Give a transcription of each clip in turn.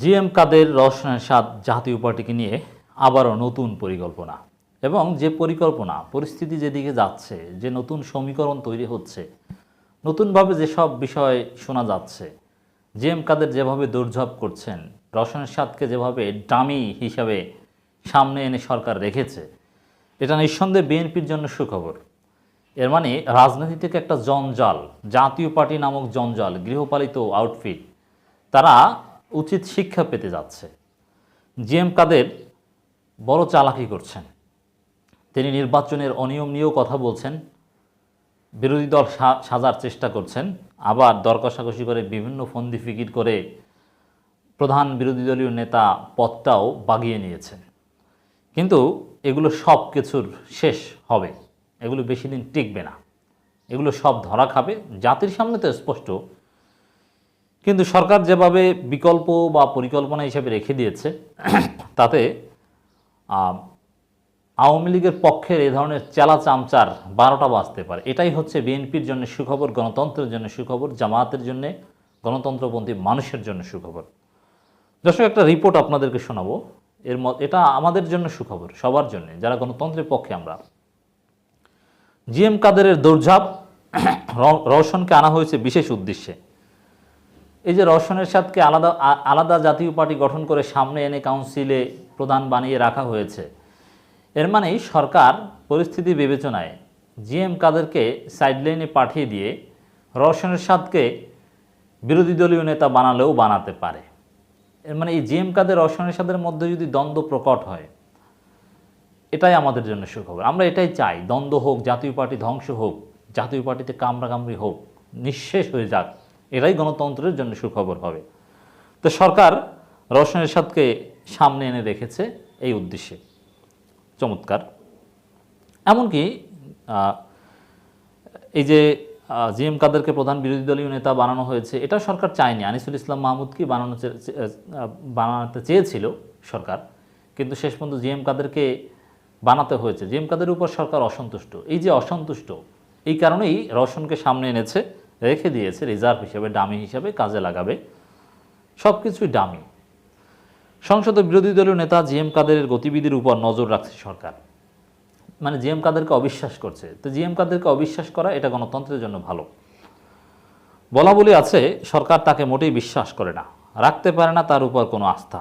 G M কাদের রওশনের সাত জাতীয় পার্টিকে নিয়ে আবারও নতুন পরিকল্পনা। এবং যে পরিকল্পনা, পরিস্থিতি যেদিকে যাচ্ছে, যে নতুন সমীকরণ তৈরি হচ্ছে, নতুনভাবে যেসব বিষয় শোনা যাচ্ছে জি এম কাদের যেভাবে দৌড়ঝাঁপ করছেন রওশনের সাতকে যেভাবে ডামি হিসাবে সামনে এনে সরকার রেখেছে, এটা নিঃসন্দেহে বিএনপির জন্য সুখবর। এর মানে রাজনীতি থেকে একটা জঞ্জাল, জাতীয় পার্টি নামক জঞ্জাল, গৃহপালিত আউটফিট তারা উচিত শিক্ষা পেতে যাচ্ছে। জি এম কাদের বড় চালাকি করছেন। তিনি নির্বাচনের অনিয়ম নিয়েও কথা বলছেন, বিরোধী দল সাজার চেষ্টা করছেন, আবার দর কষাকষি করে বিভিন্ন ফন্দি ফিকির করে প্রধান বিরোধী দলীয় নেতা পদটাও বাগিয়ে নিয়েছেন। কিন্তু এগুলো সব কিছুর শেষ হবে। এগুলো বেশি দিন টিকবে না। এগুলো সব ধরা খাবে। জাতির সামনে তো স্পষ্ট কিন্তু সরকার যেভাবে বিকল্প বা পরিকল্পনা হিসেবে রেখে দিয়েছে, তাতে আওয়ামী লীগের পক্ষের এ ধরনের চেলা চামচার বারোটা বাজতে পারে। এটাই হচ্ছে বিএনপির জন্য সুখবর, গণতন্ত্রের জন্য সুখবর, জামায়াতের জন্য, গণতন্ত্রপন্থী মানুষের জন্য সুখবর। দর্শক, একটা রিপোর্ট আপনাদেরকে শোনাবো। এর এটা আমাদের জন্য সুখবর, সবার জন্য, যারা গণতন্ত্রের পক্ষে আমরা। জিএম কাদেরের দৌড়ঝাঁপ রওশনকে আনা হয়েছে বিশেষ উদ্দেশ্যে। এই যে রওশনের সাথে আলাদা আলাদা জাতীয় পার্টি গঠন করে সামনে এনে কাউন্সিলে প্রধান বানিয়ে রাখা হয়েছে। এর মানেই সরকার পরিস্থিতি বিবেচনায় জিএম কাদেরকে সাইডলাইনে পাঠিয়ে দিয়ে রওশনের সাথকে বিরোধী দলীয় নেতা বানালেও বানাতে পারে। এর মানে এই জিএম কাদের রওশনের সাথের মধ্যে যদি দ্বন্দ্ব প্রকট হয়, এটাই আমাদের জন্য সুখবর। আমরা এটাই চাই, দ্বন্দ্ব হোক, জাতীয় পার্টি ধ্বংস হোক, জাতীয় পার্টিতে কামড়াকামড়ি হোক, নিঃশেষ হয়ে যাক। এটাই গণতন্ত্রের জন্য সুখবর হবে। তো সরকার রওশনের সাথকে সামনে এনে রেখেছে এই উদ্দেশ্যে। চমৎকার। এমনকি এই যে জি এম কাদেরকে প্রধান বিরোধী দলীয় নেতা বানানো হয়েছে, এটা সরকার চায়নি। আনিসুল ইসলাম মাহমুদকে বানানো বানাতে চেয়েছিল সরকার, কিন্তু শেষ পর্যন্ত জি এম কাদেরকে বানাতে হয়েছে। জি এম কাদের উপর সরকার অসন্তুষ্ট। এই যে অসন্তুষ্ট, এই কারণেই রওশনকে সামনে এনেছে রেখে দিয়েছে রিজার্ভ হিসেবে ডামি হিসেবে কাজে লাগাবে। সব কিছুই ডামি সংসদে বিরোধী দলীয় নেতা জি এম কাদেরের গতিবিধির উপর নজর রাখছে সরকার। মানে জিএম কাদেরকে অবিশ্বাস করছে। তো জিএম কাদেরকে অবিশ্বাস করা এটা গণতন্ত্রের জন্য ভালো। বলা বলি আছে, সরকার তাকে মোটেই বিশ্বাস করে না। রাখতে পারে না তার উপর কোনো আস্থা।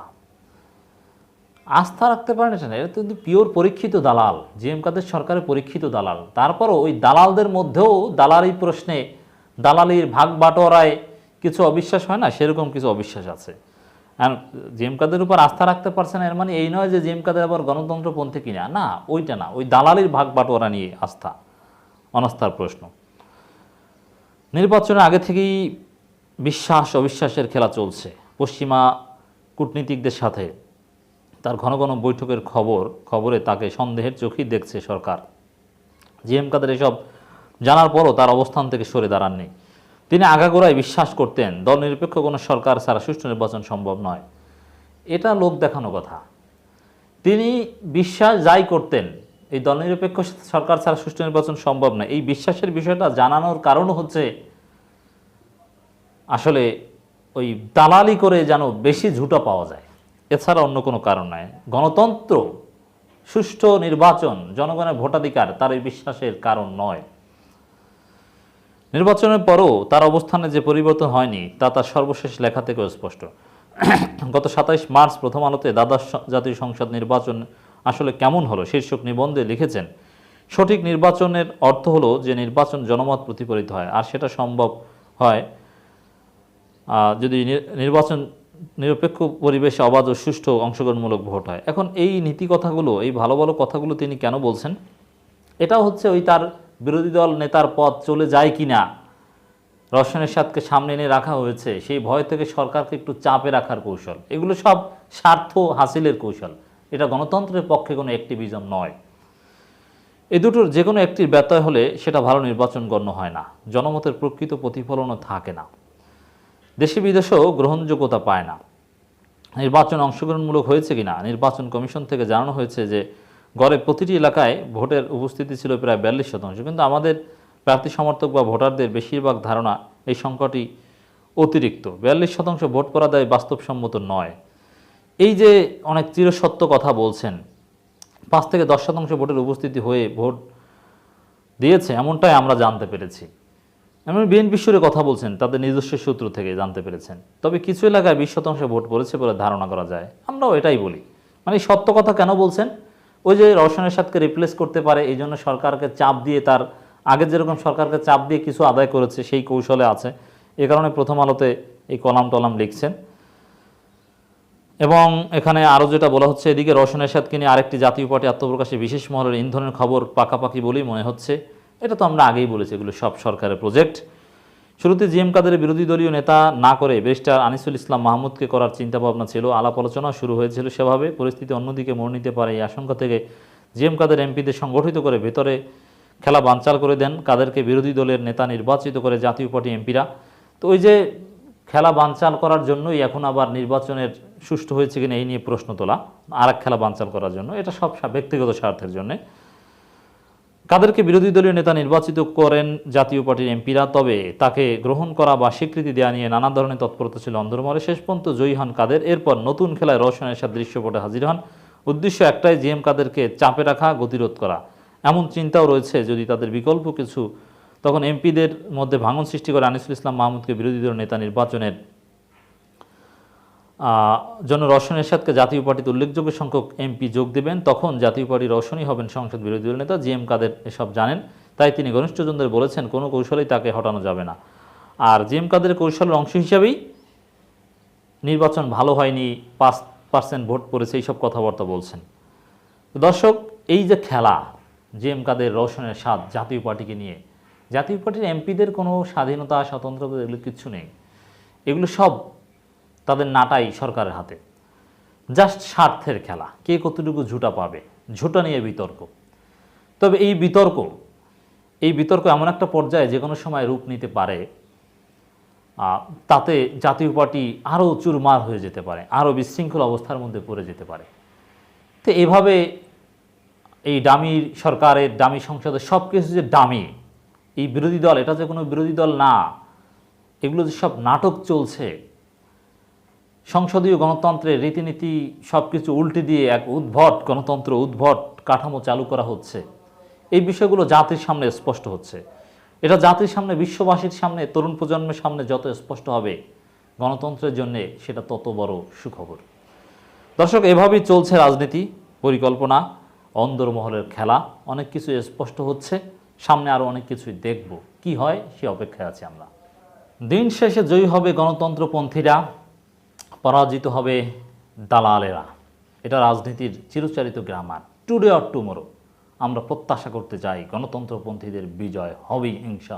আস্থা রাখতে পারে না এটা কিন্তু পিওর পরীক্ষিত দালাল। জিএম কাদের সরকারের পরীক্ষিত দালাল। তারপরও ওই দালালদের মধ্যেও দালালি প্রশ্নে দালালির ভাগ বাটোয়ারায় কিছু অবিশ্বাস হয় না? সেরকম কিছু অবিশ্বাস আছে। আর জিএম কাদের উপর আস্থা রাখতে পারছে না, এর মানে এই নয় যে জিএম কাদের আবার গণতন্ত্রপন্থী কিনা। না, ওইটা না। ওই দালালির ভাগ বাটোয়ারা নিয়ে আস্থা। অনাস্থার প্রশ্ন। নির্বাচনের আগে থেকেই বিশ্বাস, অবিশ্বাসের খেলা চলছে। পশ্চিমা কূটনীতিকদের সাথে তার ঘন ঘন বৈঠকের খবর, খবরে তাকে সন্দেহের চোখেই দেখছে সরকার। জিএম কাদের এসব জানার পরও তার অবস্থান থেকে সরে দাঁড়াননি। তিনি আগাগোড়ায় বিশ্বাস করতেন দল নিরপেক্ষ কোনো সরকার ছাড়া সুষ্ঠু নির্বাচন সম্ভব নয়। এটা লোক দেখানো কথা। তিনি বিশ্বাস যাই করতেন, এই দল নিরপেক্ষ সরকার ছাড়া সুষ্ঠু নির্বাচন সম্ভব নয়। এই বিশ্বাসের বিষয়টা জানানোর কারণ হচ্ছে, আসলে ওই দালালি করে যেন বেশি ঝুটা পাওয়া যায়। এছাড়া অন্য কোনো কারণ নয়। গণতন্ত্র, সুষ্ঠু নির্বাচন, জনগণের ভোটাধিকার, তার এই বিশ্বাসের কারণ নয়। নির্বাচনের পরও তার অবস্থানে যে পরিবর্তন হয়নি, তা তার সর্বশেষ লেখা থেকেও স্পষ্ট। গত সাতাইশ মার্চ প্রথম আলোতে দ্বাদশ জাতীয় সংসদ নির্বাচন আসলে কেমন হলো শীর্ষক নিবন্ধে লিখেছেন, সঠিক নির্বাচনের অর্থ হলো যে নির্বাচন জনমত প্রতিফলিত হয়, আর সেটা সম্ভব হয় যদি নির- নির্বাচন নিরপেক্ষ পরিবেশে অবাধ ও সুষ্ঠু অংশগ্রহণমূলক ভোট হয়। এখন এই নীতি কথাগুলো এই ভালো ভালো কথাগুলো তিনি কেন বলছেন? এটাও হচ্ছে ওই তার বিরোধী দল নেতার পদ চলে যায় কি না রসায়নের সাথকে সামনে এনে রাখা হয়েছে। সেই ভয় থেকে সরকারকে একটু চাপে রাখার কৌশল। এগুলো সব স্বার্থ হাসিলের কৌশল। এটা গণতন্ত্রের পক্ষে কোনো অ্যাক্টিভিজম নয়। এ দুটোর যে কোনো একটির ব্যত্যয় হলে সেটা ভালো নির্বাচন গণ্য হয় না। জনমতের প্রকৃত প্রতিফলনও থাকে না। দেশে বিদেশেও গ্রহণযোগ্যতা পায় না। নির্বাচন অংশগ্রহণমূলক হয়েছে কিনা? নির্বাচন কমিশন থেকে জানানো হয়েছে যে গড়ে প্রতিটি এলাকায় ভোটের উপস্থিতি ছিল প্রায় বিয়াল্লিশ শতাংশ। কিন্তু আমাদের প্রার্থী সমর্থক বা ভোটারদের বেশিরভাগ ধারণা এই সংখ্যাটি অতিরিক্ত। বিয়াল্লিশ শতাংশ ভোট করা দেয় বাস্তবসম্মত নয়। এই যে অনেক চিরসত্য কথা বলছেন, পাঁচ থেকে দশ শতাংশ ভোটের উপস্থিতি হয়ে ভোট দিয়েছে, এমনটাই আমরা জানতে পেরেছি। এমন বিএনপি সুরে কথা বলছেন, তাদের নিজস্ব সূত্র থেকে জানতে পেরেছেন। তবে কিছু এলাকায় বিশ শতাংশ ভোট পড়েছে বলে ধারণা করা যায়। আমরাও এটাই বলি। মানে সত্য কথা কেন বলছেন? ওই যে রওশনের সাথে রিপ্লেস করতে পারে, এই জন্য সরকারকে চাপ দিয়ে তার আগে যেরকম সরকারকে চাপ দিয়ে কিছু আদায় করেছে, সেই কৌশলে আছে। এ কারণে প্রথম আলোতে এই কলাম টলাম লিখছেন। এবং এখানে আরও যেটা বলা হচ্ছে, এদিকে রওশন এরশাদকে নিয়ে আরেকটি জাতীয় পার্টি আত্মপ্রকাশে বিশেষ মহলের ইন্ধনের খবর পাকাপাকি বলেই মনে হচ্ছে। এটা তো আমরা আগেই বলেছি, এগুলো সব সরকারের প্রজেক্ট শুরুতে জিএম কাদের বিরোধী দলীয় নেতা না করে ব্যারিস্টার আনিসুল ইসলাম মাহমুদকে করার চিন্তাভাবনা ছিল। আলাপ আলোচনা শুরু হয়েছিল সেভাবে। পরিস্থিতি অন্যদিকে মোড় নিতে পারে এই আশঙ্কা থেকে জিএম কাদের এমপিদের সংগঠিত করে ভেতরে খেলা বানচাল করে দেন। কাদেরকে বিরোধী দলের নেতা নির্বাচিত করে জাতীয় পার্টি এমপিরা। তো ওই যে খেলা বানচাল করার জন্যই এখন আবার নির্বাচনের সুষ্ঠু হয়েছে কিনা এই নিয়ে প্রশ্ন তোলা। আর খেলা বানচাল করার জন্য। এটা সব ব্যক্তিগত স্বার্থের জন্যে। কাদেরকে বিরোধী দলীয় নেতা নির্বাচিত করেন জাতীয় পার্টির এমপিরা, তবে তাকে গ্রহণ করা বা স্বীকৃতি দেওয়া নিয়ে নানা ধরনের তৎপরতা ছিল অন্দরমহলে। শেষ পর্যন্ত জয়ী হন কাদের? এরপর নতুন খেলায় রওশনের সাথে দৃশ্যপটে হাজির হন। উদ্দেশ্য একটাই, জিএম কাদেরকে চাপে রাখা, গতিরোধ করা। এমন চিন্তাও রয়েছে যদি তাদের বিকল্প কিছু। তখন এমপিদের মধ্যে ভাঙন সৃষ্টি করে আনিসুল ইসলাম মাহমুদকে বিরোধী দলীয় নেতা নির্বাচনের জন্য রওশন এরশাদকে জাতীয় পার্টিতে উল্লেখযোগ্য সংখ্যক এমপি যোগ দেবেন। তখন জাতীয় পার্টি রওশনই হবেন সংসদ বিরোধী দল নেতা জি এম কাদের, এসব জানেন। তাই তিনি ঘনিষ্ঠজনদের বলেছেন, কোনো কৌশলেই তাকে হটানো যাবে না। আর জি এম কাদের কৌশলের অংশ হিসাবেই নির্বাচন ভালো হয়নি, পাঁচ পার্সেন্ট ভোট পড়েছে, এইসব কথাবার্তা বলছেন। দর্শক, এই যে খেলা, জি এম কাদের রওশনের স্বাদ জাতীয় পার্টিকে নিয়ে, জাতীয় পার্টির এমপিদের কোনো স্বাধীনতা, স্বতন্ত্রতা এগুলো কিচ্ছু নেই। এগুলো সব তাদের নাটাই সরকারের হাতে। জাস্ট স্বার্থের খেলা। কে কতটুকু ঝুটা পাবে? ঝুটা নিয়ে বিতর্ক। তবে এই বিতর্ক এই বিতর্ক এমন একটা পর্যায়ে যে কোনো সময় রূপ নিতে পারে তাতে জাতীয় পার্টি আরও চুরমার হয়ে যেতে পারে, আরও বিশৃঙ্খল অবস্থার মধ্যে পড়ে যেতে পারে। তো এভাবে এই ডামি সরকারের, ডামি সংসদের সব কিছু যে ডামি, এই বিরোধী দল, এটা যে কোনো বিরোধী দল না, এগুলো যে সব নাটক চলছে সংসদীয় গণতন্ত্রের রীতিনীতি সব কিছু উল্টে দিয়ে এক উদ্ভট গণতন্ত্র, উদ্ভট কাঠামো চালু করা হচ্ছে। এই বিষয়গুলো জাতির সামনে স্পষ্ট হচ্ছে। এটা জাতির সামনে, বিশ্ববাসীর সামনে, তরুণ প্রজন্মের সামনে যত স্পষ্ট হবে, গণতন্ত্রের জন্য সেটা তত বড় সুখবর। দর্শক, এভাবেই চলছে রাজনীতি, পরিকল্পনা, অন্দরমহলের খেলা। অনেক কিছু স্পষ্ট হচ্ছে। সামনে আরও অনেক কিছুই দেখব। কি হয় সে অপেক্ষায় আছি আমরা। দিন শেষে জয়ী হবে গণতন্ত্রপন্থীরা। পরাজিত হবে দালালেরা। এটা রাজনীতির চিরচারিত গ্রামার। টুডে অর টুমোরো আমরা প্রত্যাশা করতে চাই গণতন্ত্রপন্থীদের বিজয় হবেই ইনশা